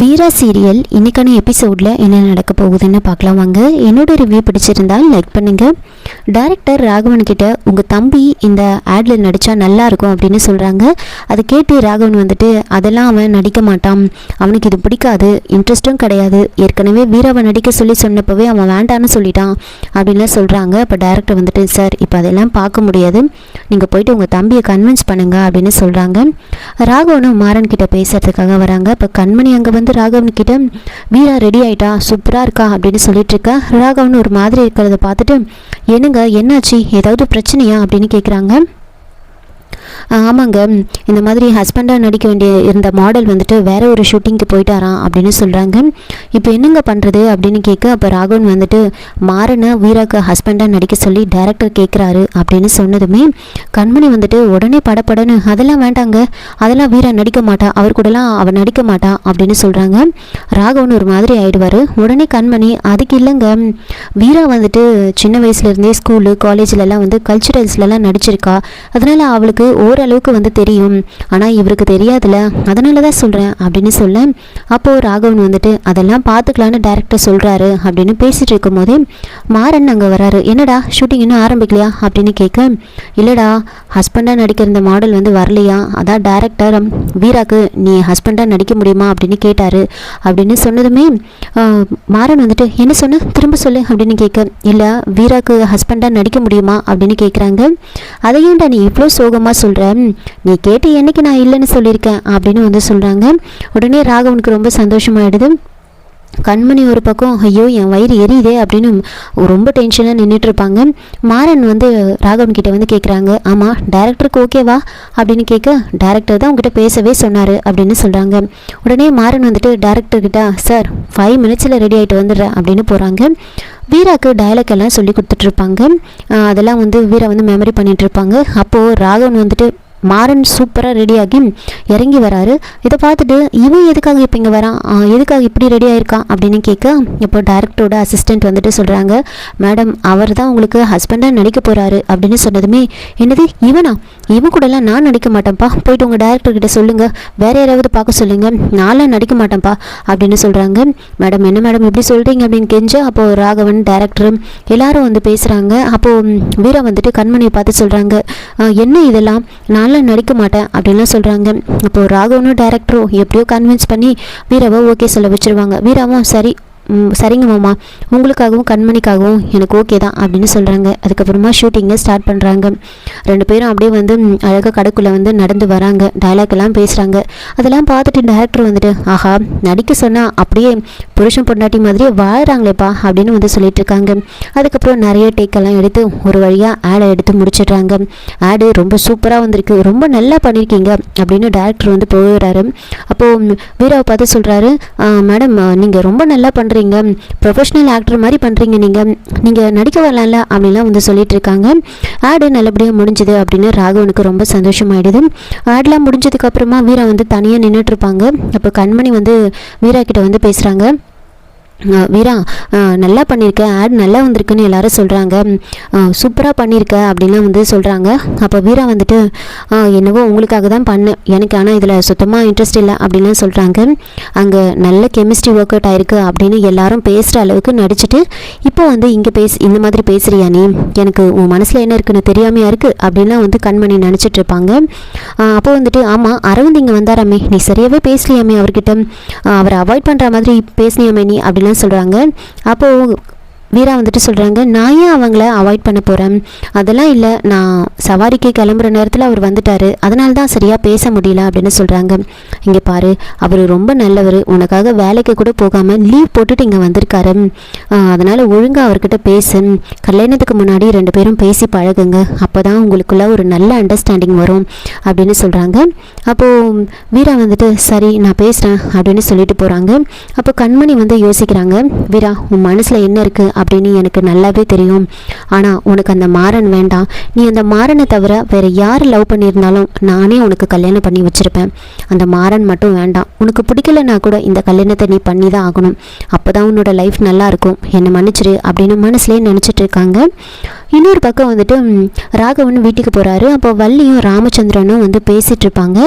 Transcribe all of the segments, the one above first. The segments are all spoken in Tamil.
வீரா சீரியல் இன்னைக்கான எபிசோடில் என்ன நடக்க போகுதுன்னு பார்க்கலாம் வாங்க. என்னோட ரிவ்யூ பிடிச்சிருந்தால் லைக் பண்ணுங்கள் டேரக்டர் ராகவன் கிட்ட உங்கள் தம்பி இந்த ஆடில் நடித்தா நல்லா இருக்கும் அப்படின்னு சொல்கிறாங்க அதை கேட்டு ராகவன் வந்துட்டு அதெல்லாம் அவன் நடிக்க மாட்டான். அவனுக்கு இது பிடிக்காது. இன்ட்ரெஸ்ட்டும் கிடையாது. ஏற்கனவே வீராவை நடிக்க சொல்லி சொன்னப்பவே அவன் வேண்டான்னு சொல்லிட்டான் அப்படின்லாம் சொல்கிறாங்க அப்போ டேரக்டர் வந்துட்டு சார் இப்போ அதெல்லாம் பார்க்க முடியாது. நீங்கள் போயிட்டு உங்கள் தம்பியை கன்வின்ஸ் பண்ணுங்க அப்படின்னு சொல்கிறாங்க ராகவனும் மாறன் கிட்ட பேசுறதுக்காக வராங்க. இப்போ கண்மணி அங்கே வந்து ராகவன் கிட்ட வீரா ரெடி ஆயிட்டா? சூப்பராக இருக்கா? அப்படின்னு சொல்லிட்டு இருக்கா ராகவன் ஒரு மாதிரி இருக்கிறத பார்த்துட்டு என்னங்க என்னாச்சு? ஏதாவது பிரச்சனையா? அப்படின்னு கேட்குறாங்க ஆமாங்க. இந்த மாதிரி ஹஸ்பண்டாக நடிக்க வேண்டிய இருந்த மாடல் வந்துட்டு வேற ஒரு ஷூட்டிங்க்கு போயிட்டாராம் அப்படின்னு சொல்கிறாங்க இப்போ என்னங்க பண்ணுறது அப்படின்னு கேட்க அப்போ ராகவன் வந்துட்டு மாறனை வீராக்கு ஹஸ்பண்டாக நடிக்க சொல்லி டேரக்டர் கேட்குறாரு அப்படின்னு சொன்னதுமே கண்மணி வந்துட்டு உடனே படப்படன்னு அதெல்லாம் வேண்டாங்க. அதெல்லாம் வீரா நடிக்க மாட்டா. அவர் கூடலாம் அவள் நடிக்க மாட்டா. அப்படின்னு சொல்கிறாங்க ராகவன் ஒரு மாதிரி ஆயிடுவார். உடனே கண்மணி அதுக்கு இல்லைங்க. வீரா வந்துட்டு சின்ன வயசுலேருந்தே ஸ்கூலு காலேஜ்லலாம் வந்து கல்ச்சுரல்ஸ்லலாம் நடிச்சிருக்கா. அதனால் அவளுக்கு ஓரளவுக்கு வந்து தெரியும். ஆனால் இவருக்கு தெரியாதுல்ல. அதனால தான் சொல்கிறேன் அப்படின்னு சொல்ல அப்போது ராகவன் வந்துட்டு அதெல்லாம் பார்த்துக்கலான்னு டேரக்டர் சொல்கிறாரு அப்படின்னு பேசிகிட்டு இருக்கும்போதே மாறன் அங்கே வராரு. என்னடா ஷூட்டிங் இன்னும் ஆரம்பிக்கலையா? அப்படின்னு கேட்க இல்லைடா ஹஸ்பண்டாக நடிக்கிற இந்த மாடல் வந்து வரலையா? அதான் டேரக்டர் வீராக்கு நீ ஹஸ்பண்டாக நடிக்க முடியுமா? அப்படின்னு கேட்டார். அப்படின்னு சொன்னதுமே மாறன் வந்துட்டு என்ன சொன்ன? திரும்ப சொல்லு அப்படின்னு கேட்க இல்லை வீராக்கு ஹஸ்பண்டாக நடிக்க முடியுமா? அப்படின்னு கேட்குறாங்க அதையேண்டா நீ இவ்வளோ சோகமாக சொல்கிற நீ கேட்டு என்னைக்கு நான் இல்லைன்னு சொல்லியிருக்கேன் அப்படின்னு வந்து சொல்கிறாங்க உடனே ராகவனுக்கு ரொம்ப சந்தோஷமாயிடுது. கண்மணி ஒரு பக்கம் ஐயோ என் வயிறு எரியுதே அப்படின்னு ரொம்ப டென்ஷனாக நின்றுட்டு இருப்பாங்க மாறன் வந்து ராகவன் கிட்ட வந்து கேட்குறாங்க ஆமாம் டேரக்டருக்கு ஓகேவா அப்படின்னு கேட்க டேரக்டர் தான் உங்ககிட்ட பேசவே சொன்னார் அப்படின்னு சொல்கிறாங்க உடனே மாறன் வந்துட்டு டேரக்டர்கிட்ட சார் ஃபைவ் மினிட்ஸில் ரெடி ஆகிட்டு வந்துடுறேன் அப்படின்னு போகிறாங்க வீராக்கு டயலாக் எல்லாம் சொல்லி கொடுத்துட்ருப்பாங்க அதெல்லாம் வந்து வீரா வந்து மெமரி பண்ணிகிட்ருப்பாங்க அப்போது ராகவன் வந்துட்டு மாறன் சூப்பராக ரெடியாகி இறங்கி வராரு. இதை பார்த்துட்டு இவன் எதுக்காக இப்போ இங்கே வரான்? எதுக்காக இப்படி ரெடி ஆயிருக்கான்? அப்படின்னு கேட்க இப்போ டேரக்டரோட அசிஸ்டண்ட் வந்துட்டு சொல்கிறாங்க மேடம் அவர் தான் உங்களுக்கு ஹஸ்பண்டாக நடிக்க போகிறாரு அப்படின்னு சொன்னதுமே என்னது இவனா? இவன் கூடலாம் நான் நடிக்க மாட்டேன்ப்பா. போயிட்டு உங்கள் டேரக்டர்கிட்ட சொல்லுங்கள் வேற யாராவது பார்க்க சொல்லுங்கள் நான்லாம் நடிக்க மாட்டேன்ப்பா. அப்படின்னு சொல்கிறாங்க மேடம் என்ன மேடம் இப்படி சொல்கிறீங்க அப்படின்னு கெஞ்ச அப்போது ராகவன் டேரக்டர் எல்லாரும் வந்து பேசுகிறாங்க அப்போது வீரா வந்துட்டு கண்மணியை பார்த்து சொல்கிறாங்க என்ன இதெல்லாம்? நான் நல்லா நடிக்க மாட்டேன் அப்படின்லாம் சொல்கிறாங்க அப்போது ராகவனும் டேரக்டரும் எப்படியோ கன்வின்ஸ் பண்ணி வீராவை ஓகே சொல்ல வச்சுருவாங்க. வீராவும் சரி சரிங்க மாமா. உங்களுக்காகவும் கண்மணிக்காகவும் எனக்கு ஓகே தான் அப்படின்னு சொல்கிறாங்க அதுக்கப்புறமா ஷூட்டிங்கை ஸ்டார்ட் பண்ணுறாங்க ரெண்டு பேரும் அப்படியே வந்து அழகாக கடைக்குள்ளே வந்து நடந்து வராங்க. டைலாக் எல்லாம் பேசுகிறாங்க அதெல்லாம் பார்த்துட்டு டேரக்டர் வந்துட்டு ஆஹா நடிக்க சொன்னால் அப்படியே புருஷன் பொண்டாட்டி மாதிரியே வாழ்கிறாங்களேப்பா அப்படின்னு வந்து சொல்லிட்டு இருக்காங்க. அதுக்கப்புறம் நிறைய டேக்கெல்லாம் எடுத்து ஒரு வழியாக ஆடை எடுத்து முடிச்சிடுறாங்க. ஆடு ரொம்ப சூப்பராக வந்திருக்கு. ரொம்ப நல்லா பண்ணியிருக்கீங்க அப்படின்னு டேரக்டர் வந்து போகிறாரு அப்போது வீராவை பார்த்து சொல்கிறாரு மேடம் நீங்கள் ரொம்ப நல்லா பண்ணுறீங்க ப்ரொஃபஷனல் ஆக்டர் மாதிரி பண்ணுறீங்க நீங்கள் நீங்கள் நடிக்க வரலாம்ல அப்படின்லாம் வந்து சொல்லிட்டு இருக்காங்க ஆடு நல்லபடியாக முடிஞ்சுது அப்படின்னு ராகவனுக்கு ரொம்ப சந்தோஷமாயிடுது. ஆடெலாம் முடிஞ்சதுக்கு அப்புறமா வீரா வந்து தனியாக நின்றுட்டு இருப்பாங்க. அப்போ கண்மணி வந்து வீரா கிட்ட வந்து பேசுகிறாங்க வீரா நல்லா பண்ணியிருக்க ஆட் நல்லா வந்திருக்குன்னு எல்லாரும் சொல்கிறாங்க சூப்பராக பண்ணியிருக்க அப்படின்லாம் வந்து சொல்கிறாங்க அப்போ வீரா வந்துட்டு என்னவோ உங்களுக்காக தான் பண்ணேன் எனக்கு ஆனால் இதில் சுத்தமாக இன்ட்ரெஸ்ட் இல்லை அப்படின்லாம் சொல்கிறாங்க அங்கே நல்ல கெமிஸ்ட்ரி ஒர்க் அவுட் ஆயிருக்கு அப்படின்னு எல்லாரும் பேசுகிற அளவுக்கு நடிச்சுட்டு இப்போ வந்து இங்கே பேச இந்த மாதிரி பேசுகிறியா நீ? எனக்கு உன் மனசில் என்ன இருக்குன்னு தெரியாமையா இருக்குது அப்படின்லாம் வந்து கண்மணி நினச்சிட்டு இருப்பாங்க. அப்போ வந்துட்டு ஆமாம் அரவிந்த் இங்கே வந்தாராமே. நீ சரியாகவே பேசலையாமே அவர்கிட்ட. அவரை அவாய்ட் பண்ணுற மாதிரி பேசினியாமே நீ அப்படின்னு அப்படிலாம் சொல்கிறாங்க அப்போது வீரா வந்துட்டு சொல்கிறாங்க நான் ஏன் அவங்கள அவாய்ட் பண்ண போகிறேன் அதெல்லாம் இல்லை நான் சவாரிக்கு கிளம்புற நேரத்தில் அவர் வந்துட்டார். அதனால தான் சரியாக பேச முடியல அப்படின்னு சொல்கிறாங்க இங்கே பாரு அவர் ரொம்ப நல்லவர். உனக்காக வேலைக்கு கூட போகாமல் லீவ் போட்டுட்டு இங்கே வந்திருக்காரு. அதனால் ஒழுங்காக அவர்கிட்ட பேசு. கல்யாணத்துக்கு முன்னாடி ரெண்டு பேரும் பேசி பழகுங்க. அப்போ தான் உங்களுக்குள்ள ஒரு நல்ல அண்டர்ஸ்டாண்டிங் வரும் அப்படின்னு சொல்கிறாங்க அப்போது வீரா வந்துட்டு சரி நான் பேசுகிறேன் அப்படின்னு சொல்லிட்டு போகிறாங்க அப்போ கண்மணி வந்து யோசிக்கிறாங்க வீரா உன் மனசில் என்ன இருக்குது அப்படின்னு எனக்கு நல்லாவே தெரியும். ஆனால் உனக்கு அந்த மாறன் வேண்டாம். நீ அந்த மாறனை தவிர வேறு யார் லவ் பண்ணியிருந்தாலும் நானே உனக்கு கல்யாணம் பண்ணி வச்சுருப்பேன். அந்த மாறன் மட்டும் வேண்டாம். உனக்கு பிடிக்கலனா கூட இந்த கல்யாணத்தை நீ பண்ணி தான் ஆகணும். அப்போ தான் உன்னோட லைஃப் நல்லா இருக்கும் என்னை மன்னிச்சிரு அப்படின்னு மனசுலேயே நினச்சிட்டு இருக்காங்க. இன்னொரு பக்கம் வந்துட்டு ராகவன் வீட்டுக்கு போகிறாரு அப்போ வள்ளியும் ராமச்சந்திரனும் வந்து பேசிகிட்டு இருப்பாங்க.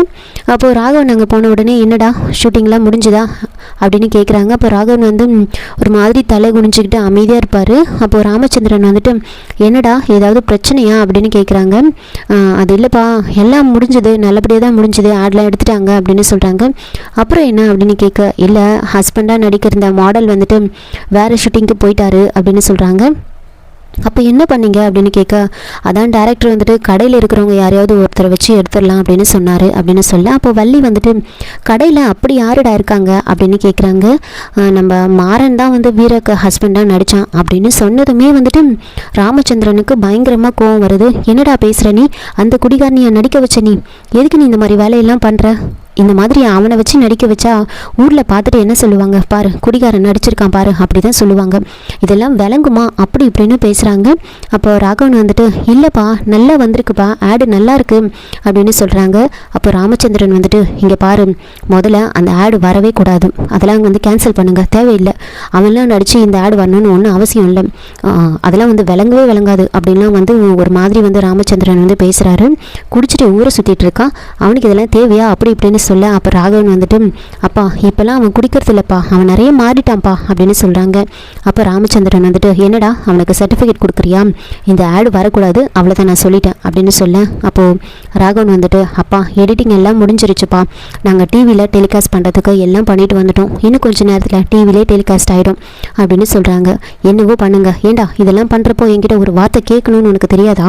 அப்போது ராகவன் அங்கே போன உடனே என்னடா ஷூட்டிங்லாம் முடிஞ்சுதா? அப்படின்னு கேட்குறாங்க அப்போ ராகவன் வந்து ஒரு மாதிரி தலை குனிஞ்சிக்கிட்டு அமைதியாக இருப்பார். அப்போது ராமச்சந்திரன் வந்துட்டு என்னடா ஏதாவது பிரச்சனையா? அப்படின்னு கேட்குறாங்க அது இல்லைப்பா எல்லாம் முடிஞ்சுது நல்லபடியாக தான் முடிஞ்சுது ஆட்லாம் எடுத்துட்டாங்க அப்படின்னு சொல்கிறாங்க அப்புறம் என்ன அப்படின்னு கேட்க இல்லை ஹஸ்பண்டாக நடிக்கிற இந்த மாடல் வந்துட்டு வேறு ஷூட்டிங்க்கு போயிட்டாரு அப்படின்னு சொல்கிறாங்க அப்போ என்ன பண்ணீங்க அப்படின்னு கேட்க அதான் டேரக்டர் வந்துட்டு கடையில் இருக்கிறவங்க யாரையாவது ஒருத்தரை வச்சு எடுத்துடலாம் அப்படின்னு சொன்னார். அப்படின்னு சொல்ல அப்போ வள்ளி வந்துட்டு கடையில் அப்படி யாருடா இருக்காங்க? அப்படின்னு கேட்குறாங்க நம்ம மாறன் தான் வந்து வீரக்கு ஹஸ்பண்டாக நடித்தான் அப்படின்னு சொன்னதுமே வந்துட்டு ராமச்சந்திரனுக்கு பயங்கரமாக கோவம் வருது. என்னடா பேசுகிற நீ? அந்த குடிகாரனியை நடிக்க வச்ச நீ? எதுக்கு நீ இந்த மாதிரி வேலையெல்லாம் பண்ணுற இந்த மாதிரி அவனை வச்சு நடிக்க வச்சா ஊரில் பார்த்துட்டு என்ன சொல்லுவாங்க? பாரு குடிகாரன் நடிச்சிருக்கான் பாரு அப்படி தான் சொல்லுவாங்க. இதெல்லாம் விளங்குமா? அப்படி இப்படின்னு பேசுகிறாங்க அப்போ ராகவன் வந்துட்டு இல்லைப்பா நல்லா வந்திருக்குப்பா ஆடு நல்லா இருக்கு அப்படின்னு சொல்கிறாங்க அப்போ ராமச்சந்திரன் வந்துட்டு இங்கே பாரு முதல்ல அந்த ஆடு வரவே கூடாது. அதெல்லாம் வந்து கேன்சல் பண்ணுங்க தேவையில்லை. அவன்லாம் நடித்து இந்த ஆடு வரணும்னு ஒன்றும் அவசியம் இல்லை. அதெல்லாம் வந்து விளங்கவே விளங்காது அப்படின்லாம் வந்து ஒரு மாதிரி வந்து ராமச்சந்திரன் வந்து பேசுகிறாரு குடிச்சிட்டு ஊரை சுற்றிட்டு இருக்கான் அவனுக்கு இதெல்லாம் தேவையா? அப்படி இப்படின்னு சொல்ல அப்போ ராகவன் வந்துட்டு அப்பா இப்போல்லாம் அவன் குடிக்கிறது இல்லைப்பா அவன் நிறைய மாறிட்டான்ப்பா அப்படின்னு சொல்கிறாங்க அப்போ ராமச்சந்திரன் வந்துட்டு என்னடா அவனுக்கு சர்டிஃபிகேட் கொடுக்குறியா? இந்த ஆடு வரக்கூடாது அவ்வளோதான் நான் சொல்லிட்டேன் அப்படின்னு சொல்ல அப்போது ராகவன் வந்துட்டு அப்பா எடிட்டிங் எல்லாம் முடிஞ்சிருச்சுப்பா. நாங்கள் டிவியில் டெலிகாஸ்ட் பண்ணுறதுக்கு எல்லாம் பண்ணிட்டு வந்துட்டோம். இன்னும் கொஞ்ச நேரத்தில் டிவிலே டெலிகாஸ்ட் ஆகிடும் அப்படின்னு சொல்கிறாங்க என்னவோ பண்ணுங்க. ஏண்டா இதெல்லாம் பண்ணுறப்போ என்கிட்ட ஒரு வார்த்தை கேட்கணும்னு உனக்கு தெரியாதா?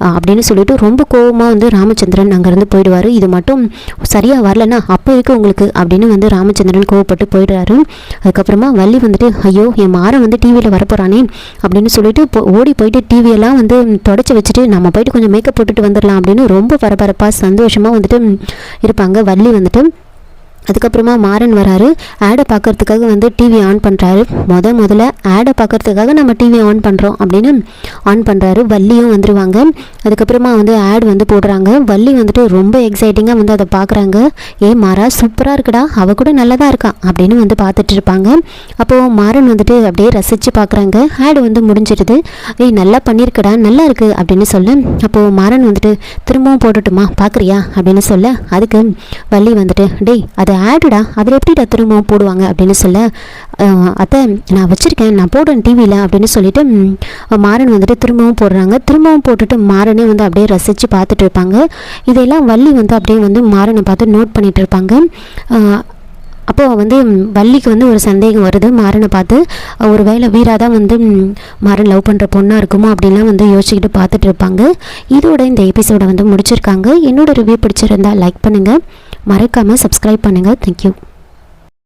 அப்படின்னு சொல்லிட்டு ரொம்ப கோவமாக வந்து ராமச்சந்திரன் அங்கேருந்து போயிடுவார். இது மட்டும் சரியாக வரலன்னா அப்போ இருக்கு உங்களுக்கு? அப்படின்னு வந்து ராமச்சந்திரன் கோவப்பட்டு போயிடுறாரு. அதுக்கப்புறமா வள்ளி வந்துட்டு ஐயோ என் மாறன் வந்து டிவியில் வரப்போகிறானே அப்படின்னு சொல்லிட்டு போ- ஓடி போயிட்டு டிவியெல்லாம் வந்து தொடச்சி வச்சுட்டு நம்ம போயிட்டு கொஞ்சம் மேக்கப் போட்டுட்டு வந்துடலாம் அப்படின்னு ரொம்ப பரபரப்பாக சந்தோஷமாக வந்துட்டு இருப்பாங்க. வள்ளி வந்துட்டு அதுக்கப்புறமா மாறன் வராரு. ஆடை பார்க்கறதுக்காக வந்து டிவி ஆன் பண்ணுறாரு முத முதல்ல ஆடை பார்க்கறதுக்காக நம்ம டிவி ஆன் பண்ணுறோம் அப்படின்னு ஆன் பண்ணுறாரு வள்ளியும் வந்துடுவாங்க அதுக்கப்புறமா வந்து ஆட் வந்து போடுறாங்க. வள்ளி வந்துட்டு ரொம்ப எக்ஸைட்டிங்காக வந்து அதை பார்க்குறாங்க. ஏ மாறா சூப்பராக இருக்குடா. அவ கூட நல்லதாக இருக்கா? அப்படின்னு வந்து பார்த்துட்டு இருப்பாங்க. அப்போது மாறன் வந்துட்டு அப்படியே ரசித்து பார்க்குறாங்க. ஆடு வந்து முடிஞ்சிடுது. ஏய் நல்லா பண்ணியிருக்கடா. நல்லா இருக்குது அப்படின்னு சொல்ல அப்போது மாறன் வந்துட்டு திரும்பவும் போட்டுட்டுமா பார்க்குறியா? அப்படின்னு சொல்ல அதுக்கு வள்ளி வந்துட்டு டேய் அது ஆடுடா அதில் எப்படிடா திரும்பவும் போடுவாங்க அப்படின்னு சொல்ல அத்தை நான் வச்சுருக்கேன் நான் போடுறேன் டிவியில் அப்படின்னு சொல்லிட்டு மாறன் வந்துட்டு திரும்பவும் போடுறாங்க. திரும்பவும் போட்டுட்டு மாறனே வந்து அப்படியே ரசித்து பார்த்துட்டு இருப்பாங்க. இதையெல்லாம் வள்ளி வந்து அப்படியே வந்து மாறனை பார்த்து நோட் பண்ணிகிட்டு இருப்பாங்க. அப்போது வந்து வள்ளிக்கு வந்து ஒரு சந்தேகம் வருது. மாறனை பார்த்து ஒரு வேளை வீரா தான் வந்து மாறன் லவ் பண்ணுற பொண்ணாக இருக்குமோ அப்படின்லாம் வந்து யோசிச்சுக்கிட்டு பார்த்துட்டு இருப்பாங்க. இதோட இந்த எபிசோடை வந்து முடிச்சிருக்காங்க. என்னோட ரிவ்யூ பிடிச்சிருந்தா லைக் பண்ணுங்கள் மறக்காமல் சப்ஸ்கிரைப் பண்ணுங்கள் தேங்க்யூ